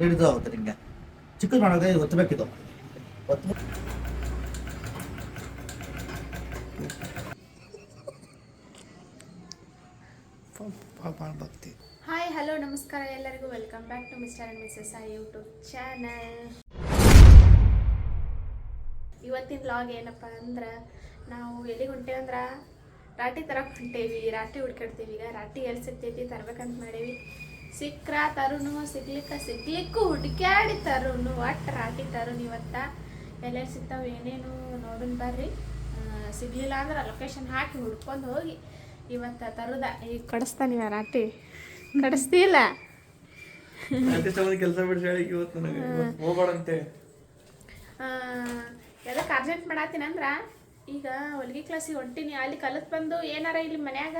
ಹಿಡಿದು ಆಗುತ್ತೆ ನಿಮಗೆ. ಚಿಕ್ಕದು ಮಾಡೋಕೆ ಒತ್ತಬೇಕಿದು ಒತ್ತು ಹಾಯ್ ಹಲೋ ನಮಸ್ಕಾರ. ಎಲ್ಲರಿಗೂ welcome back to mister and missus I YouTube channel ಇವತ್ತಿನ ವ್ಲಾಗ್ ಏನಪ್ಪ ಅಂದ್ರೆ, ನಾವು ಎಲ್ಲಿಗೆ ಹೊಂಟೇವಂದ್ರೆ ರಾಟಿ ತರಕ್ಕೆ ಹೊಂಟೇವಿ. ರಾಟಿ ಹುಡ್ಕಾಡ್ತೀವಿ ಈಗ ರಾಟಿ ಎಲ್ಲಿ ಸಿಗ್ತೈತಿ ತರ್ಬೇಕಂತ ಮಾಡೇವಿ. ಸಿಕ್ಕ್ರ ತರುಣು ಸಿಗ್ಲಿಕ್ಕ ಸಿಗ್ಲಿಕ್ಕೂ ಹುಡುಕ್ಯಾಡಿ ತರುನು ಒಟ್ಟು ರಾಟಿ ತರುಣ್ ಇವತ್ತ. ಎಲ್ಲೆಲ್ಲಿ ಸಿಗ್ತಾವೆ ಏನೇನು ನೋಡೋಣ ಬರ್ರಿ. ಸಿಗ್ಲಿಲ್ಲ ಅಂದ್ರೆ ಲೊಕೇಶನ್ ಹಾಕಿ ಹುಡ್ಕೊಂಡು ಹೋಗಿ ಇವತ್ತ ತರುದ. ಈಗ ಕಡಿಸ್ತಾನೆ ಇವ ರಾಟಿ. ಕಡಿಸ್ತಿಲ್ಲ. ಕೆಲಸ ಎದಕ್ಕೆ ಅರ್ಜೆಂಟ್ ಮಾಡತ್ತೀನಿ ಅಂದ್ರ ಈಗ ಹೊಲಿಗೆ ಕ್ಲಾಸಿಗೆ ಹೊಂಟೀನಿ ಅಲ್ಲಿ ಕಲಿತ್ ಬಂದು ಏನಾರ ಇಲ್ಲಿ ಮನ್ಯಾಗ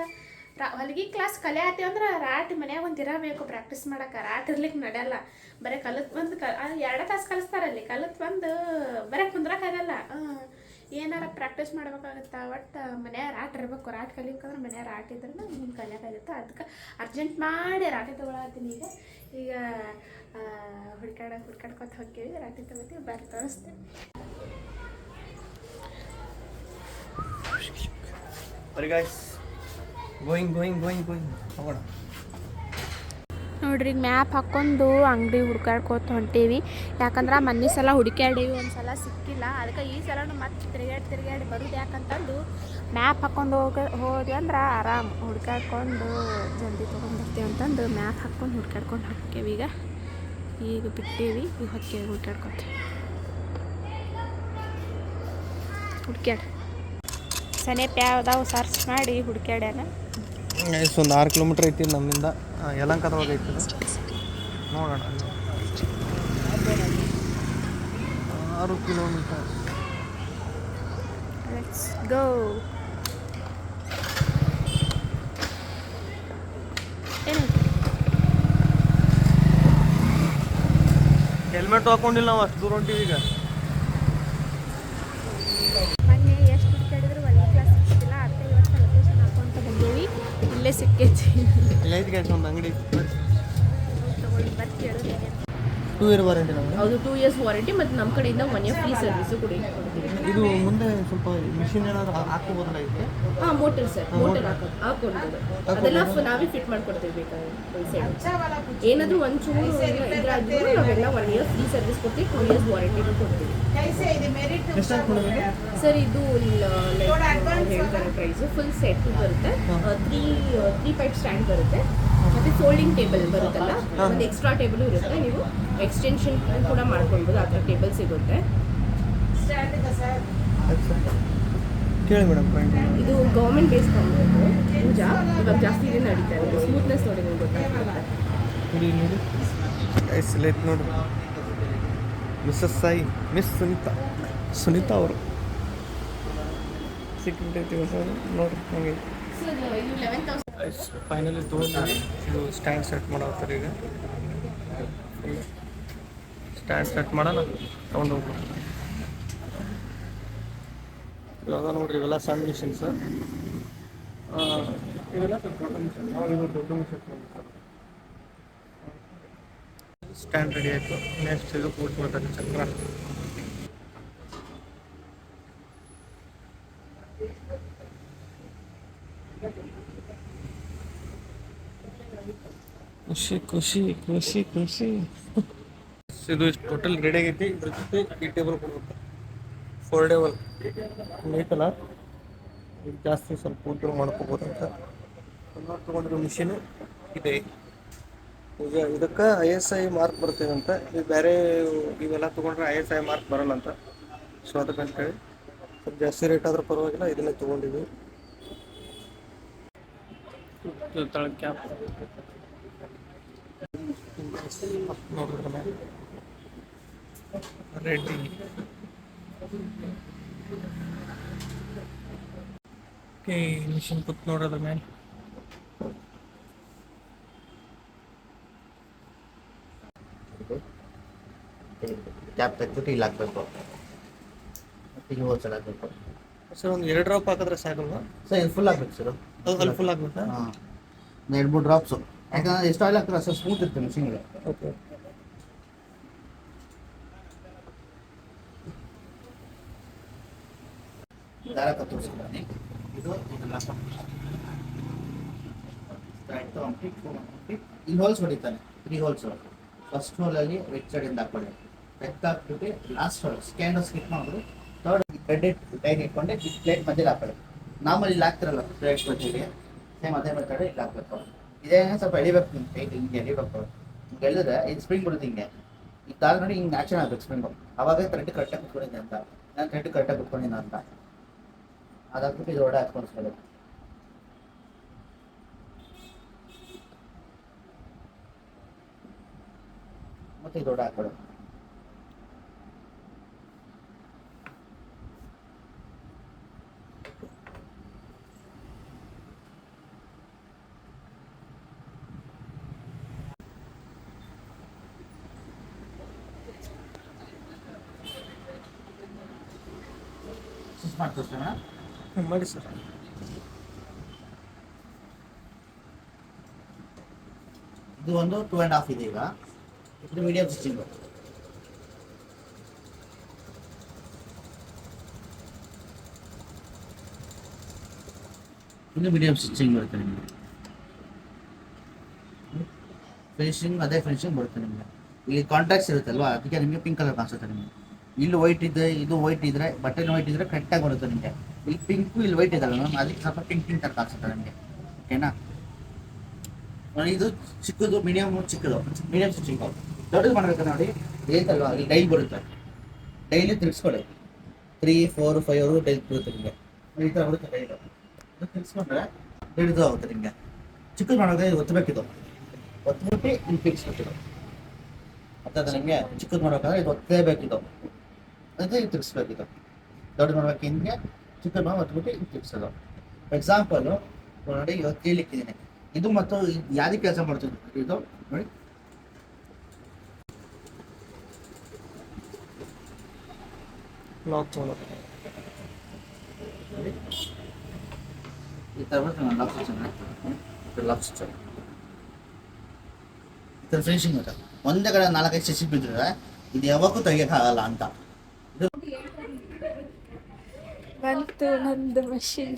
ಹೊಲಿಗೆ ಕ್ಲಾಸ್ ಕಲಿಯತ್ತೀವಿ ಅಂದ್ರೆ ರಾಟ್ ಮನ್ಯಾಗ ಒಂದು ಇರಬೇಕು ಪ್ರಾಕ್ಟೀಸ್ ಮಾಡಕ್ಕೆ ರಾಟ್ ಇರ್ಲಿಕ್ಕೆ ನಡೆಯಲ್ಲ. ಬರೀ ಕಲಿತು ಬಂದು ಕ ಎರಡು ತಾಸು ಕಲಿಸ್ತಾರಲ್ಲಿ ಕಲಿತು ಬಂದು ಬರೀ ಕುಂದ್ರಕ್ಕಾಗಲ್ಲ ಏನಾರ ಪ್ರಾಕ್ಟೀಸ್ ಮಾಡ್ಬೇಕಾಗತ್ತ, ಒಟ್ಟು ಮನ್ಯಾಗ ರಾಟ್ ಇರ್ಬೇಕು ರಾಟ್ ಕಲಿಬೇಕಂದ್ರೆ ಮನ್ಯಾಗ ರಾಟ್ ಇದ್ರೆ ಹಿಂಗೆ ಕಲಿಯೋಕ್ಕಾಗತ್ತೆ ಅದಕ್ಕೆ ಅರ್ಜೆಂಟ್ ಮಾಡಿ ರಾಟಿ ತೊಗೊಳತ್ತೀನಿ ಈಗ. ಈಗ ಹುಡ್ಕಾಡ ಹುಡ್ಕಾಡ್ಕೊತ ಹೋಗ್ತೀವಿ ರಾಟಿ ತಗೋತೀವಿ ಬರಿ guys going going going going ಹೋಗೋಣ ನೋಡ್ರಿ ಮ್ಯಾಪ್ ಹಾಕ್ಕೊಂಡು ಅಂಗಡಿ ಹುಡ್ಕಾಡ್ಕೊತ ಹೊಂಟೀವಿ. ಯಾಕಂದ್ರೆ ಮೊನ್ನೆ ಸಲ ಹುಡುಕ್ಯಾಡೀವಿ ಒಂದು ಸಲ ಸಿಕ್ಕಿಲ್ಲ. ಅದಕ್ಕೆ ಈ ಸಲನು ಮತ್ತೆ ತಿರುಗಾಡಿ ತಿರುಗಾಡಿ ಬರುದು ಯಾಕಂತಂದು ಮ್ಯಾಪ್ ಹಾಕ್ಕೊಂಡು ಹೋಗ, ಹೋದ್ವಿ ಅಂದ್ರೆ ಆರಾಮ್ ಹುಡ್ಕಾಡ್ಕೊಂಡು ಜಲ್ದಿ ತೊಗೊಂಡ್ಬರ್ತೀವಿ ಅಂತಂದು ಮ್ಯಾಪ್ ಹಾಕ್ಕೊಂಡು ಹುಡ್ಕಾಡ್ಕೊಂಡು ಹೋಗ್ತೇವೆ ಈಗ. ಈಗ ಬಿಟ್ಟೇವಿ ಈಗ ಹೊಕ್ಕೇವಿ ಹುಡ್ಕಾಡ್ಕೊತೀವಿ ಹುಡ್ಕ್ಯಾಡ. ಸನೇಪ್ ಯಾವ್ದಾವು ಸರ್ಚ್ ಮಾಡಿ ಹುಡ್ಕ್ಯಾಡ್ಯಾನ. ಗೈಸ್ ಒಂದು ಆರು ಕಿಲೋಮೀಟ್ರ್ ಐತಿ ನಮ್ಮಿಂದ. ಯಲಂಕದವಾಗ ಐತಿ. ನೋಡೋಣ. ಆರು ಕಿಲೋಮೀಟರ್. ಹೆಲ್ಮೆಟ್ ಹಾಕೊಂಡಿಲ್ಲ ನಾವು ಅಷ್ಟು ದೂರ ಹೊಂಟೀವಿ ಈಗ ಮೊನ್ನೆ ಎಷ್ಟು ಹುಡುಕಾಡಿದ್ರು ಒಳ್ಳೆ ಕ್ಲಾಸ್ ಸಿಕ್ಕಿಲ್ಲ ಅದಕ್ಕೆ ಇವತ್ತು ಲೊಕೇಶನ್ ಹಾಕೊಂತ ಬಂದೇವಿ ಇಲ್ಲೇ ಸಿಕ್ಕೈತಿ ಐತಿ ಒಂದು ಅಂಗಡಿ ತಗೊಳ್ಳಿ ಬರ್ತಿ ಹೇಳೋದು ಟೂ ಇಯರ್ ವಾರಂಟಿ ನಮಗೆ ಹೌದು ಟೂ ಇಯರ್ಸ್ ವಾರಂಟಿ ಮತ್ತು ನಮ್ಮ ಕಡೆಯಿಂದ ಒನ್ ಇಯರ್ ಫ್ರೀ ಸರ್ವಿಸು ಕೂಡ ಕೊಡ್ತೀವಿ ಇದು ಮುಂದೆ ಸ್ವಲ್ಪ ಮಿಷಿನ್ ಏನಾದರೂ ಹಾಕೋಬೋದಲ್ಲ ಇದಕ್ಕೆ? ಹಾಂ ಮೋಟರ್ ಸರ್ ಮೋಟರ್ ಹಾಕೋದು ಹಾಕೊಂಡು ಅದೆಲ್ಲ ನಾವೇ ಫಿಟ್ ಮಾಡ್ಕೊಡ್ತೀವಿ ಬೇಕಾದ್ರೆ ಒಂದು ಚೂರು ಏನಾದರೂ ಇದ್ರಾದ್ರೂ ನಾವೆಲ್ಲ ಒನ್ ಇಯರ್ ಫ್ರೀ ಸರ್ವಿಸ್ ಕೊಡ್ತೀವಿ ಟೂ ಇಯರ್ಸ್ ವಾರಂಟಿನೂ ಕೊಡ್ತೀವಿ? ಸರ್ ಇದು ಲೈಕ್ ಹೇಳ್ತಾರೆ ಪ್ರೈಸು ಫುಲ್ ಸೆಟ್ ಬರುತ್ತೆ. ತ್ರೀ ತ್ರೀ ಪೈಪ್ ಸ್ಟ್ಯಾಂಡ್ ಬರುತ್ತೆ. ಮತ್ತು ಫೋಲ್ಡಿಂಗ್ ಟೇಬಲ್ ಬರುತ್ತಲ್ಲ? ಒಂದು ಎಕ್ಸ್ಟ್ರಾ ಟೇಬಲ್ ಇರುತ್ತೆ. ನೀವು ಎಕ್ಸ್ಟೆನ್ಷನ್ ಕೂಡ ಮಾಡ್ಕೊಳ್ಬೋದು ಆ ಥರ ಟೇಬಲ್ ಸಿಗುತ್ತೆ. ಕೇಳಿ ಮೇಡಮ್ ಇದು ಗೌರ್ಮೆಂಟ್ ಬೇಸ್ ಕಂಪ್ನಿ ಪೂಜಾ ಇವಾಗ ಜಾಸ್ತಿ ದಿನ ನಡೀತಾ ಇದೆ. ಸ್ಮೂತ್ನೆಸ್ ನೋಡಿ ನಿಮ್ಗೆ ಗೊತ್ತಾಗ್ತದೆ. ನೋಡಿ ನೋಡಿ ಮಿಸ್ಸಸ್ ಸಾಯಿ ಮಿಸ್ ಸುನೀತಾ ಸುನೀತಾ ಅವರು. ಸಿಕ್ಕಿಬಿಟ್ಟೈತಿ ನೋಡ್ರಿ ಹಂಗೆ. ಫೈನಲಿ ತೊಗೊಂಡಿವಿ ಇದು ಸ್ಟ್ಯಾಂಡ್ ಸೆಟ್ ಮಾಡತ್ತಾರೆ ಈಗ. ಸ್ಟ್ಯಾಂಡ್ ಸೆಟ್ ಮಾಡೋಣ ತೊಗೊಂಡು ಹೋಗ್ಬೋದು ಇವಾಗ ನೋಡ್ರಿ ಇವೆಲ್ಲ ಸಣ್ಣ ಮಿಷಿನ್ಸ್ ಇವೆಲ್ಲ ದೊಡ್ಡ ಮಿಷನ್ ದೊಡ್ಡ ಮಿಷನ್ ಸ್ಟ್ಯಾಂಡ್ ರೆಡಿ ಆಯಿತು. ನೆಕ್ಸ್ಟ್ ಇದು ಕೂಡ್ಸ್ಕೊಳ್ತಾರೆ ಚಕ್ರ. ಖುಷಿ ಖುಷಿ ಖುಷಿ ಖುಷಿ. ಇದು ಟೋಟಲ್ ರೆಡಿ ಆಗೈತಿ. ಇದ್ರ ಜೊತೆ ಈ ಟೇಬಲ್ ಕೊಡ್ಬೇಕು. ಫೋಲ್ಡೇಬಲ್ ಐತಲ್ಲ? ಇದು ಜಾಸ್ತಿ ಸ್ವಲ್ಪ ಉದ್ಯೋಗ ಮಾಡ್ಕೋಬೋದು ಅಂತ. ತೊಗೊಂಡಿರೋ ಮಿಷಿನ್ ಇದೆ. ಈಗ ಇದಕ್ಕೆ ಐ ಎಸ್ ಐ ಮಾರ್ಕ್ ಬರ್ತದೆ ಅಂತ. ಇದು ಬೇರೆ ಇವೆಲ್ಲ ತೊಗೊಂಡ್ರೆ ಐ ಎಸ್ ಐ ಮಾರ್ಕ್ ಬರಲ್ಲ ಅಂತ. ಸೊ ಅದಕ್ಕಂತೇಳಿ ಸ್ವಲ್ಪ ಜಾಸ್ತಿ ರೇಟ್ ಆದರೂ ಪರವಾಗಿಲ್ಲ ಇದನ್ನೇ ತೊಗೊಂಡಿದ್ವಿ. ಕ್ಯಾಪ್ ನೋಡಿದ್ರ ರೆಡಿ ಓಕೆ ಮಿಷಿನ್ ಕುತ್ ನೋಡೋದ್ರ ಮೇಲೆ ಕ್ಯಾಪ್ ತೆಗ್ದ್ಬಿಟ್ಟು ಇಲ್ಲಿ ಹಾಕ್ಬೇಕು ಇಲ್ಲಿ ಹೋಲ್ಸೇಲ್ ಹಾಕ್ಬೇಕು ಸರ್ ಒಂದು ಎರಡು ಡ್ರಾಪ್ ಹಾಕಿದ್ರೆ ಸಾಕಲ್ವಾ? ಸರ್ ಇದು ಫುಲ್ ಹಾಕ್ಬೇಕು ಸರ್ ಅದು ಅಲ್ಲಿ ಫುಲ್ ಆಗ್ಬೇಕಾ? ಹಾಂ. ಎರಡು ಮೂರು ಡ್ರಾಪ್ಸು ಯಾಕಂದ್ರೆ ಎಷ್ಟು ಆಯಿಲ್ ಹಾಕ್ತಾರೆ ಸರ್ ಸ್ಮೂತ್ ಇರ್ತದೆ ಮಿಷಿನ್ಗೆ ಓಕೆ ಇಲ್ಲಿ ಹೋಲ್ಸ್ ಹೊಡಿತಾನೆ. ತ್ರೀ ಹೋಲ್ಸ್ ಫಸ್ಟ್ ಹೋಲಲ್ಲಿ ರೆಡ್ ಸೈಡಿಂದ ಹಾಕೊಳ್ಳಿ. ರೆಡ್ ಹಾಕ್ಬಿಟ್ಟು ಲಾಸ್ಟ್ ಹೋಲ್ ಸ್ಕ್ಯಾನ್ ಸ್ಕಿಪ್ ಮಾಡಿದ್ರು ಥರ್ಡ್ ರೆಡ್ ಟೈನ್ ಇಟ್ಕೊಂಡೆ ಪ್ಲೇಟ್ ಮಧ್ಯದಲ್ಲಿ ಹಾಕೊಳ್ಳಿ. ನಾರ್ಮಲ್ ಇಲ್ಲಿ ಹಾಕ್ತಿರಲ್ಲ ಪ್ಲೇಟ್ ಮಧ್ಯೆಗೆ. ಸೇಮ್ ಅದೇ ಮೆಥಡ್ ಇಲ್ಲಿ ಹಾಕ್ಬೇಕು. ಇದೇನೇ ಸ್ವಲ್ಪ ಎಳಿಬೇಕು ನಿಮ್ಮ ಕೈ ಹಿಂಗೆ ಎಳಿಬೇಕು. ಹಿಂಗೆ ಎಳೆದ್ರೆ ಇದು ಸ್ಪ್ರಿಂಗ್ ಬಿಡುತ್ತೆ ಹಿಂಗೆ. ಇದಾದ ನೋಡಿ ಹಿಂಗೆ ಆ್ಯಕ್ಷನ್ ಆಗ್ಬೇಕು ಸ್ಪ್ರಿಂಗು ಅವಾಗ ಥ್ರೆಡ್ ಕರೆಕ್ಟಾಗಿ ಕುತ್ಕೊಂಡಿದ್ದೆ ಅಂತ. ನಾನು ಥ್ರೆಡ್ ಕರೆಕ್ಟಾಗಿ ಕುತ್ಕೊಂಡಿದ್ದೆ ಅಂತ. ಅದಾಗ್ಬಿಟ್ಟು ಇದು ಒಡೆ ಹಾಕ್ಕೊಂಡು ಮತ್ತೆ ಇದು ಒಡೆ ಹಾಕೊಳ್ಳಿ ಸ್ವಿಚ್ ಮಾಡಿ ಸರ್. ಇದು ಒಂದು ಟೂ ಆ್ಯಂಡ್ ಹಾಫ್ ಇದೆ ಈಗ. ಇದು ಮೀಡಿಯಂ ಸ್ಟಿಚಿಂಗು ಇದು ಮೀಡಿಯಂ ಸ್ಟಿಚಿಂಗ್ ಬರುತ್ತೆ ನಿಮಗೆ. ಫಿನಿಶಿಂಗ್ ಅದೇ ಫಿನಿಶಿಂಗ್ ಬರುತ್ತೆ ನಿಮಗೆ. ಇಲ್ಲಿ ಕಾಂಟ್ರಾಕ್ಟ್ಸ್ ಇರುತ್ತಲ್ವಾ ಅದಕ್ಕೆ ನಿಮಗೆ ಪಿಂಕ್ ಕಲರ್ ಕಾಣಿಸುತ್ತೆ ನಿಮಗೆ. ಇಲ್ಲಿ ವೈಟ್ ಇದೆ, ಇದು ವೈಟ್ ಇದ್ರೆ ಬಟ್ಟೆ ವೈಟ್ ಇದ್ರೆ ಕರೆಕ್ಟಾಗಿ ಬರುತ್ತೆ ನಿಮಗೆ. ಇಲ್ಲಿ ಪಿಂಕು ಇಲ್ಲಿ ವೈಟ್ ಇದಲ್ಲ ಮ್ಯಾಮ್ ಅದಕ್ಕೆ ಸ್ವಲ್ಪ ಪಿಂಕ್ ಪಿಂಕ್ ಥರ ಕಾಣಿಸುತ್ತೆ ನಮಗೆ. ಓಕೆನಾ ಇದು ಚಿಕ್ಕದು ಮೀಡಿಯಮ್ ಚಿಕ್ಕದು ಮೀಡಿಯಂ ಸ್ಟಿಚಿಂಗು ದೊಡ್ಡದು ಮಾಡಬೇಕು ನೋಡಿ. ಏತಲ್ವಾ ಅಲ್ಲಿ ಡೈಲಿ ಬರುತ್ತೆ. ಡೈಲಿ ತಿರ್ಗಿಸ್ಕೊಳ್ಳಿ ತ್ರೀ ಫೋರ್ ಫೈವ್ ಅವರು ಡೈಲಿ ಬರುತ್ತೆ ನಿಮಗೆ. ಈ ಥರ ಬರುತ್ತೆ ಅದು ತಿರ್ಗಿಸ್ಕೊಂಡ್ರೆ ಹಿಡಿದು ಆಗುತ್ತೆ ನಿಮಗೆ. ಚಿಕ್ಕದು ಮಾಡೋದೇ ಒತ್ತಬೇಕಿದು ಒತ್ಬಿಟ್ಟು ಇಲ್ಲಿ ತಿರ್ಗಿಸ್ಬೇಕಿದು ಅರ್ಥಾದ ನಿಮಗೆ? ಚಿಕ್ಕದು ಮಾಡ್ಬೇಕಾದ್ರೆ ಇದು ಒತ್ತೇಬೇಕಿದು. ಅದೇ ತಿರ್ಗಿಸ್ಬೇಕಿದು ದೊಡ್ಡದು ಮಾಡ್ಬೇಕು ಒತ್ಬಿಟ್ಟು ಇಲ್ಲಿ ತಿರ್ಗಿಸೋದು ಎಕ್ಸಾಂಪಲು ನೋಡಿ ಇವತ್ತು ಕೇಳಿಕ್ಕಿದ್ದೀನಿ. ಇದು ಮತ್ತು ಯಾವ್ದು ಕೆಲಸ ಮಾಡ್ತಿದ್ದು ಇದು ನೋಡಿ. ಲಾಕ್. ಈ ಥರ ಬರುತ್ತೆ ನಾನು ಲಾಕ್ ಸ್ವಿಚ್ ಲಾಕ್ ಸ್ವಿಚ್ ಈ ಥರ ಫಿನಿಶಿಂಗ್ ಇರುತ್ತೆ. ಒಂದೇ ಕಡೆ ನಾಲ್ಕೈದು ಸಸಿ ಬಿದ್ದರೆ ಇದು ಯಾವಾಗೂ ತೆಗಿಯೋಕ್ಕಾಗಲ್ಲ ಅಂತ. ಬಂತು ನಂದು ಮಷಿನ್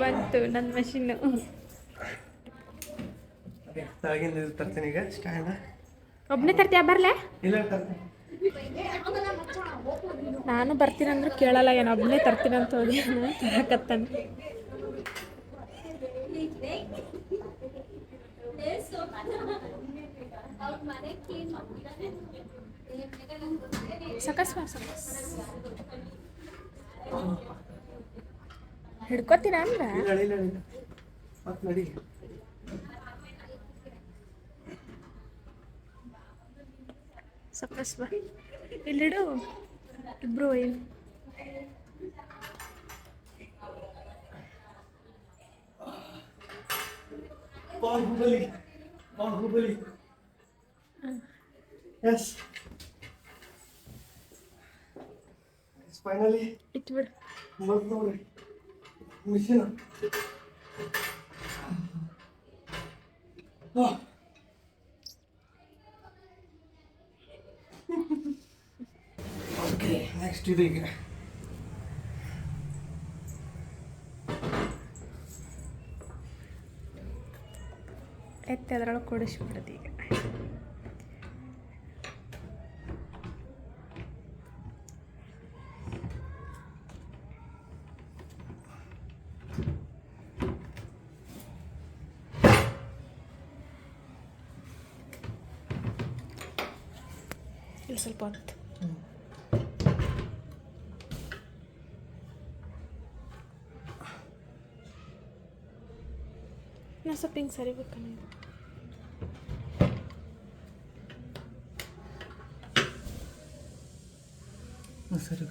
ಬಂತು ನನ್ನ ಮಷಿನ್ನು ತರ್ತೀನಿ ಈಗ ಸ್ಟ್ಯಾಂಡ್ ಒಬ್ಬನೇ ತರ್ತೀಯ? ಬರ್ಲೆ? ಇಲ್ಲ ನಾನು ಬರ್ತೀನಿ ಅಂದ್ರೂ ಕೇಳಲ್ಲ ಏನು ಒಬ್ಬನೇ ತರ್ತೀನಿ ಅಂತ ಹೋಗಿ ತರಕತ್ತಾನೆ ಸಕಸ್ ಸಕಸ್. ಹಿಡ್ಕೋತೀರ ಅಂದ್ರ? ಇಲ್ಲ ಇಲ್ಲ ಇಲ್ಲ ಮತ್ತೆ ನಡಿ. ಸಕಸ್ ಬಾ. ಇಲ್ಲಿಡು ಇಬ್ರು ಏನು ಬಾಹುಬಲಿ ಬಾಹುಬಲಿ ಎಸ್ ಫೈನಲಿ ಇಟ್ಬಿಡು ಬಂತು ನೋಡ್ರಿ ಮಿಷಿನ್ ಓಕೆ ನೆಕ್ಸ್ಟ್ ಇದು ಈಗ ಎತ್ತಿ ಅದ್ರೊಳಗೆ ಕೊಡಿಸ್ಬಿಡ್ದು ಈಗ ಇಲ್ಲಿ ಸ್ವಲ್ಪ ಹೊತ್ತು ನಾ ಸ್ವಲ್ಪ ಹಿಂಗೆ ಸರಿಬೇಕಣ್ಣ ಇದು ಸರಿ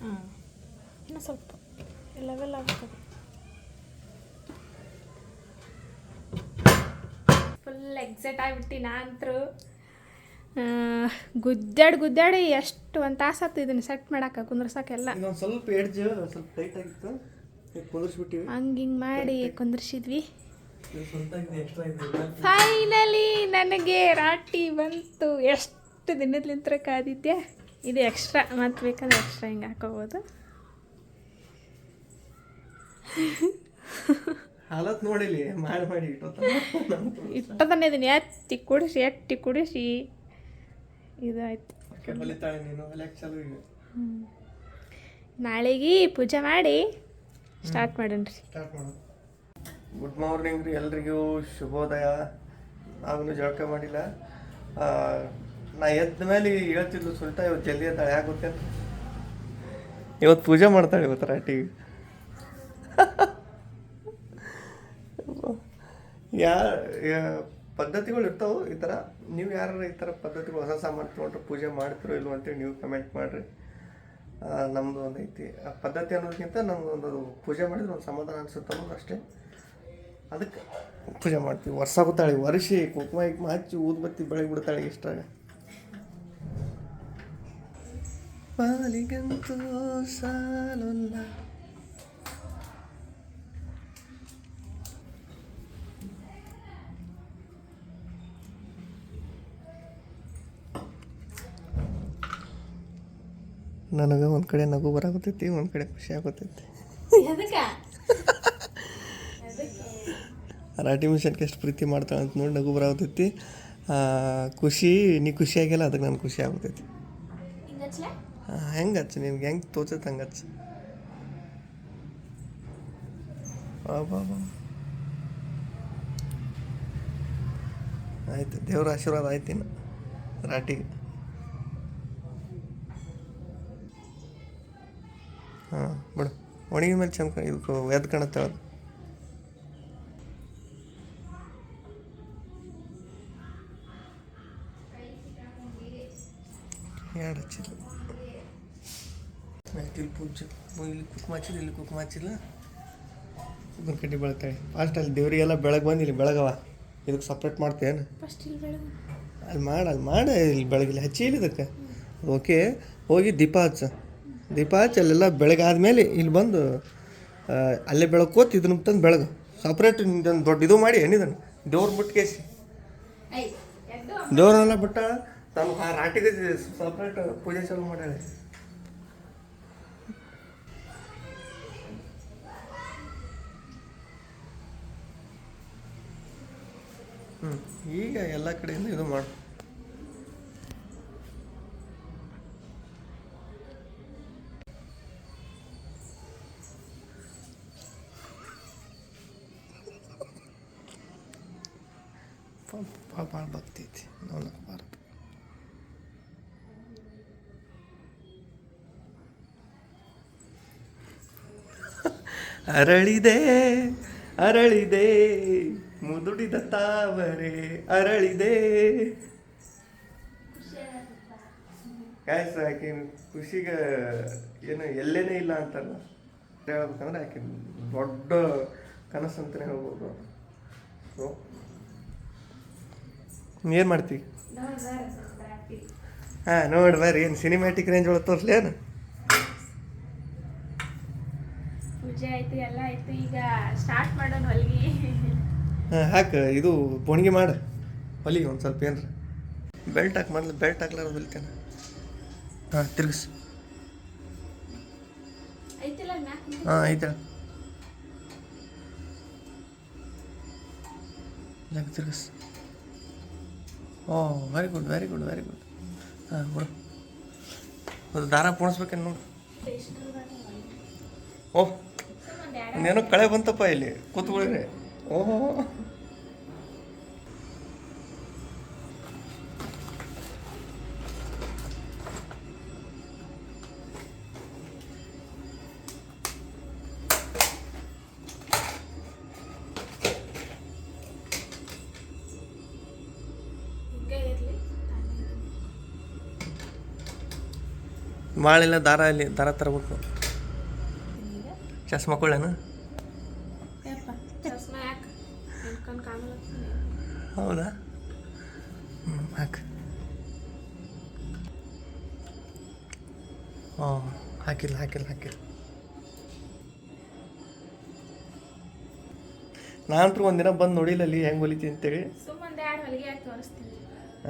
ಹಾಂ ಇನ್ನು ಸ್ವಲ್ಪ ಲೆವೆಲ್ ಆಗ್ತದೆ ಎಕ್ಸೈಟ್ ಆಗಿಬಿಟ್ಟು ನಾನಂತರೂ ಗುದ್ದಾಡಿ ಗುದ್ದಾಡಿ ಎಷ್ಟು ಒಂದು ತಾಸು ಆತು ಇದನ್ನು ಸೆಟ್ ಮಾಡಕ್ಕೆ ಕುಂದ್ರಸಕ್ಕೆಲ್ಲ. ಸ್ವಲ್ಪ ಎಡ್ಜ್ ಸ್ವಲ್ಪ ಟೈಟ್ ಆಗಿತ್ತು. ಕುಂದಿರ್ಸ್ಬಿಟ್ಟಿವಿ. ಹಂಗೆ ಹಿಂಗೆ ಮಾಡಿ ಕುಂದ್ರಿಸಿದ್ವಿ. ಫೈನಲಿ ನನಗೆ ರಾಟಿ ಬಂತು. ಎಷ್ಟು ದಿನದಲಿಂತ್ರ ಕಾದಿದ್ದೆ ಇದು ಎಕ್ಸ್ಟ್ರಾ ಮತ್ತೆ ಬೇಕಾದ್ರೆ ಎಕ್ಸ್ಟ್ರಾ ಹಿಂಗೆ ಹಾಕೋಬೋದು. ಹಾಲತ್ ನೋಡಿಲಿ ಮಾಡಿ ಮಾಡಿ ಇಟ್ಟು ಇಟ್ಟದನ್ನ ಇದನ್ನ ಎತ್ತಿ ಕುಡಿಸಿ ಎತ್ತಿ ಕುಡಿಸಿ. ಇದಾಯ್ತು. ಹೊಲಿತಾಳೆ ನೀನು ಚಲೋ ಈಗ ನಾಳೆಗೆ ಪೂಜೆ ಮಾಡಿ ಸ್ಟಾರ್ಟ್ ಮಾಡೋಣ್ರಿ ಸ್ಟಾರ್ಟ್ ಮಾಡೋಣ. ಗುಡ್ ಮಾರ್ನಿಂಗ್ ರೀ ಎಲ್ರಿಗೂ. ಶುಭೋದಯ. ನಾವಿನ್ನೂ ಜಳಕ ಮಾಡಿಲ್ಲ. ನಾ ಎದ್ದ ಮೇಲೆ ಹೇಳ್ತಿದ್ಲು ಸುಲ್ತಾ ಇವತ್ತು ಜಲ್ದಿ ಎದ್ದಾಳೆ ಯಾಕೆ ಗೊತ್ತೇನು? ಇವತ್ತು ಪೂಜೆ ಮಾಡ್ತಾಳೆ ಇವತ್ತು ರಾಟಿಗೆ ಯಾ ಪದ್ಧತಿಗಳು ಇರ್ತಾವೆ ಈ ಥರ? ನೀವು ಯಾರು ಈ ಥರ ಪದ್ಧತಿಗಳು ಹೊಸ ಸಾಮಾನು ತೊಗೊಂಡ್ರೆ ಪೂಜೆ ಮಾಡ್ತಿರೋ ಇಲ್ವೋ ಅಂತೇಳಿ ನೀವು ಕಮೆಂಟ್ ಮಾಡಿರಿ. ನಮ್ಮದು ಒಂದು ಐತಿ. ಆ, ಪದ್ಧತಿ ಅನ್ನೋದಕ್ಕಿಂತ ನಮ್ಗೆ ಒಂದು ಪೂಜೆ ಮಾಡಿದ್ರೆ ಒಂದು ಸಮಾಧಾನ ಅನಿಸುತ್ತೆ ಅನ್ನೋದು ಅಷ್ಟೇ. ಅದಕ್ಕೆ ಪೂಜೆ ಮಾಡ್ತೀವಿ. ವರ್ಷ ಗೊತ್ತಾಳೆ ವರ್ಷಿ ಕುಂಕುಮ ಗಿಕ್ಮ ಹಚ್ಚಿ ಊದ್ಬತ್ತಿ ಬೆಳಗ್ಗೆ ಬಿಡ್ತಾಳೆ ಇಷ್ಟಾಗ ಪಾಲಿಗಂತೂ ಸಾಲೊಲ್ಲ. ನನಗೆ ಒಂದು ಕಡೆ ನಗು ಬರಾಕತ್ತೈತಿ ಒಂದು ಕಡೆ ಖುಷಿ ಆಗುತ್ತೈತಿ ರಾಟಿ ಮಿಷನ್ಗೆ ಎಷ್ಟು ಪ್ರೀತಿ ಮಾಡ್ತಾಳೆ ಅಂತ ನೋಡಿ ನಗು ಬರಾಕತ್ತೈತಿ. ಖುಷಿ ನೀ ಖುಷಿ ಆಗಿಲ್ಲ ಅದಕ್ಕೆ ನನಗೆ ಖುಷಿ ಆಗುತ್ತೈತಿ ಹೆಂಗೆ ಹಚ್ಚು ನಿಮ್ಗೆ ಹೆಂಗೆ ತೋಚತ್ತೆ ಹಂಗೆ ಹಚ್ಚು ಆಯ್ತು ದೇವ್ರ ಆಶೀರ್ವಾದ ಆಯ್ತು ಇನ್ನು ರಾಟಿಗೆ. ಹಾಂ ಬಿಡು. ಒಣಗಿದ ಮೇಲೆ ಚಂದ ಇದಕ್ಕೆ ಎದ್ದು ಕಾಣುತ್ತೆ ಅದು. ಎರಡು ಹಚ್ಚಿಲ್ಲ ಆಯ್ತು ಇಲ್ಲಿ ಪೂಜೆ ಇಲ್ಲಿ ಕುಕ್ಮ ಹಚ್ಚಿಲ್ಲ ಇಲ್ಲಿ ಕುಕ್ಮ ಹಚ್ಚಿಲ್ಲ ಇಬ್ಬರು ಕಡ್ಡಿ ಬೆಳಿತಾಳೆ. ಫಾಸ್ಟ್ ಅಲ್ಲಿ ದೇವರಿಗೆಲ್ಲ ಬೆಳಗ್ಗೆ ಬಂದು ಇಲ್ಲಿ ಬೆಳಗವ. ಇದಕ್ಕೆ ಸಪ್ರೇಟ್ ಮಾಡ್ತೇನು ಅಲ್ಲಿ ಮಾಡ ಅಲ್ಲಿ ಮಾಡ ಇಲ್ಲಿ ಬೆಳಗಿಲ್ಲ ಹಚ್ಚಿ ಇಲ್ಲಿ ಇದಕ್ಕೆ. ಓಕೆ ಹೋಗಿ ದೀಪ ಹಚ್ಚ. ದೀಪ ಹಚ್ಚಿ ಅಲ್ಲೆಲ್ಲ ಬೆಳಗಾದ್ಮೇಲೆ ಇಲ್ಲಿ ಬಂದು ಅಲ್ಲೇ ಬೆಳಕೋತ್ ಇದನ್ನ ತಂದು ಬೆಳಗು. ಸಪ್ರೇಟ್ ನಿಂದೊಂದು ದೊಡ್ಡ ಇದು ಮಾಡಿ ಏನಿದನ್ನು ದೇವ್ರ ಬಿಟ್ಕೇಸಿ. ದೇವ್ರನ್ನೆಲ್ಲ ಬಿಟ್ಟ ತಮ್ಮ ಆ ರಾಟಿಗೆ ಸಪ್ರೇಟ್ ಪೂಜೆ ಚಾಲು ಮಾಡ್ಯಾಳೆ. ಹ್ಞೂ ಈಗ ಎಲ್ಲ ಕಡೆಯಿಂದ ಇದು ಮಾಡು. ಭಾಳ ಭಾಳ ಭಕ್ತಿ ಐತಿ ನೋಡಬಾರ್ದು ಅರಳಿದೆ ಅರಳಿದೆ ಮುದುಡಿದ ತಾವರೆ ಅರಳಿದೆ ಕಾಯಸ ಆಕೆ ಖುಷಿಗೆ ಏನು ಎಲ್ಲೇನೇ ಇಲ್ಲ ಅಂತಲ್ಲ ಹೇಳ್ಬೇಕಂದ್ರೆ ಆಕೆ ದೊಡ್ಡ ಕನಸು ಅಂತಲೇ ಹೇಳ್ಬೋದು ಸೊ ಏನು ಮಾಡ್ತೀವಿ. ಹಾಂ ನೋಡಿ ಬರ್ರಿ ಏನು ಸಿನಿಮ್ಯಾಟಿಕ್ ರೇಂಜ್ ಒಳಗೆ ತೋರಿಸ್ಲಿ ಏನು? ಪೂಜೆ ಆಯ್ತು ಎಲ್ಲ ಆಯ್ತು ಈಗ ಸ್ಟಾರ್ಟ್ ಮಾಡೋಣ ಹೊಲ್ಗಿ. ಹಾಂ ಹಾಕು ಇದು ಪೋಣಿಗೆ ಮಾಡು. ಹೊಲಿಗೆ ಒಂದು ಸ್ವಲ್ಪ ಏನ್ರ. ಬೆಲ್ಟ್ ಹಾಕಿ ಮೊದಲು ಬೆಲ್ಟ್ ಹಾಕ್ಲಾರ ಹೊಲಿತೇನೆ. ಹಾಂ ತಿರ್ಗಿಸ್. ಹಾಂ ಐತೆ. ತಿರ್ಗಿಸ್. ಓ very good very good very good ಹಾಂ, ಬಿಡು. ಅದು ದಾರ ಪೋಣಿಸ್ಬೇಕೇನು ನೋಡು. ಓಹ್ ಇನ್ನೇನೋ ಕಳೆ ಬಂತಪ್ಪ ಇಲ್ಲಿ ಕೂತ್ಕೊಳ್ಳಿ ಓಹೋ. ಮಾಳೆಲ್ಲ ದಾರ ಅಲ್ಲಿ ದಾರ ತರಬೇಕು. ಚಸ್ಮಾ ಕೊಳ್ಳೇನು ಹೌದಾ? ಹ್ಞೂ ಹಾಕಿ. ಹ್ಞೂ ಹಾಕಿಲ್ಲ ಹಾಕಿಲ್ಲ ಹಾಕಿಲ್ಲ. ನಾನಂತೂ ಒಂದಿನ ಬಂದು ನೋಡಿಲ್ಲ ಅಲ್ಲಿ ಹೆಂಗೆ ಹೊಲಿತೀನಿ ಅಂತೇಳಿ.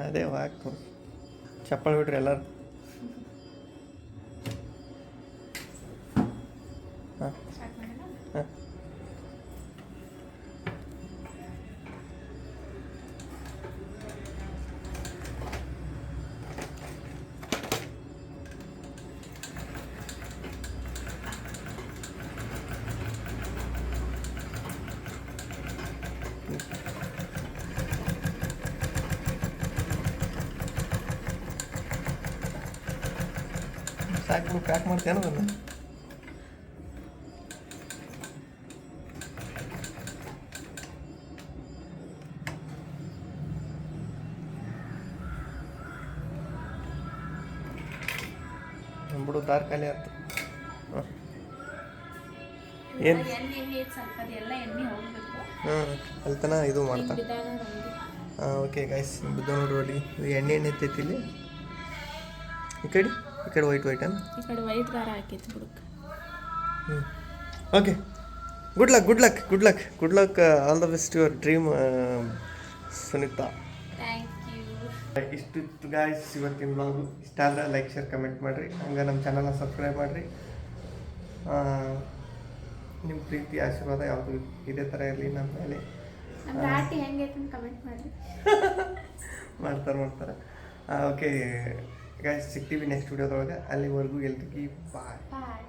ಅದೇ ವಾಕ್ ಚಪ್ಪಲ್ ಬಿಡ್ರಿ ಎಲ್ಲರೂ ಸಾಕು ಪ್ಯಾಕ್ ಮಾಡ್ತೇನೆ ಅದನ್ನು ಬಿಡು ದಾರ ಖಾಲಿ ಆಯ್ತು ಏನು ಹಾಂ ಅಲ್ಲಿ ತನ ಇದು ಮಾಡ್ತಾ ಹಾಂ ಓಕೆ ಗಾಯ್ಸ್ ಬಿದ್ದ ನೋಡ್ರಿ ಎಣ್ಣೆ ಎಣ್ಣೆ ಎತ್ತೈತಿ ಇಲ್ಲಿ ಈ ಕಡೆ ಕಡೆ ವೈಟ್ ವೈಟ್ ದಾರ ಬುಡಕ್ಕೆ. ಹ್ಞೂ okay good luck good luck good luck good luck all the best your dream Sunita ಇಷ್ಟಿತ್ತು ಗಾಯ್ಸ್ ಇವತ್ತಿನ ಬ್ಲಾಗು ಇಷ್ಟ ಆದ್ರೆ ಲೈಕ್ ಶೇರ್ ಕಮೆಂಟ್ ಮಾಡಿರಿ. ಹಂಗೆ ನಮ್ಮ ಚಾನಲ್ನ ಸಬ್ಸ್ಕ್ರೈಬ್ ಮಾಡಿರಿ. ನಿಮ್ಮ ಪ್ರೀತಿ ಆಶೀರ್ವಾದ ಯಾವುದು ಇದೇ ಥರ ಇರಲಿ ನಮ್ಮ ಮೇಲೆ. ಮಾಡ್ತಾರೆ ಮಾಡ್ತಾರೆ. ಓಕೆ ಸಿಗ್ತೀವಿ ನೆಕ್ಸ್ಟ್ ವಿಡಿಯೋದೊಳಗೆ ಅಲ್ಲಿವರೆಗೂ ಎಲ್ರಿಗೂ ಬಾಯ್ ಬಾಯ್